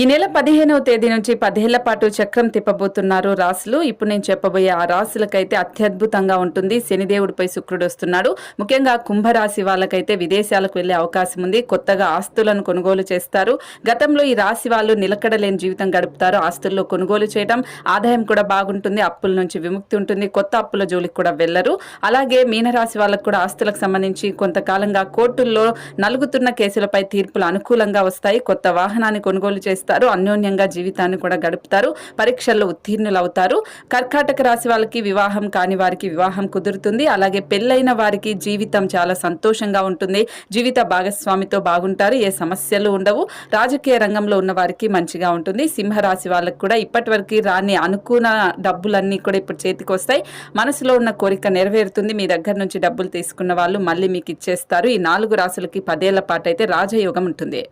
ఈ నెల పదిహేనవ తేదీ నుంచి పదేళ్ళ పాటు చక్రం తిప్పబోతున్నారు రాసులు. ఇప్పుడు నేను చెప్పబోయే ఆ రాసులకైతే అత్యద్భుతంగా ఉంటుంది. శనిదేవుడిపై శుక్రుడు వస్తున్నాడు. ముఖ్యంగా కుంభరాశి వాళ్ళకైతే విదేశాలకు వెళ్ళే అవకాశం ఉంది. కొత్తగా ఆస్తులను కొనుగోలు చేస్తారు. గతంలో ఈ రాశి వాళ్ళు నిలకడలేని జీవితం గడుపుతారు. ఆస్తుల్లో కొనుగోలు చేయడం ఆదాయం కూడా బాగుంటుంది. అప్పుల నుంచి విముక్తి ఉంటుంది. కొత్త అప్పుల జోలికి కూడా వెళ్ళరు అలాగే మీనరాశి వాళ్ళకు కూడా ఆస్తులకు సంబంధించి కొంతకాలంగా కోర్టుల్లో నలుగుతున్న కేసులపై తీర్పులు అనుకూలంగా వస్తాయి. కొత్త వాహనాన్ని కొనుగోలు చేస్తారు అన్యోన్యంగా జీవితాన్ని కూడా గడుపుతారు. పరీక్షల్లో ఉత్తీర్ణులు అవుతారు కర్కాటక రాశి వాళ్ళకి వివాహం కాని వారికి వివాహం కుదురుతుంది. అలాగే పెళ్ళైన వారికి జీవితం చాలా సంతోషంగా ఉంటుంది. జీవిత భాగస్వామితో బాగుంటారు. ఏ సమస్యలు ఉండవు. రాజకీయ రంగంలో ఉన్న వారికి మంచిగా ఉంటుంది. సింహరాశి వాళ్ళకి కూడా ఇప్పటి వరకు రాని అనుకున్న డబ్బులన్నీ కూడా ఇప్పుడు చేతికి వస్తాయి. మనసులో ఉన్న కోరిక నెరవేరుతుంది. మీ దగ్గర నుంచి డబ్బులు తీసుకున్న వాళ్ళు మళ్ళీ మీకు ఇచ్చేస్తారు. ఈ నాలుగు రాశులకి పదేళ్ళ పాటు అయితే రాజయోగం ఉంటుంది.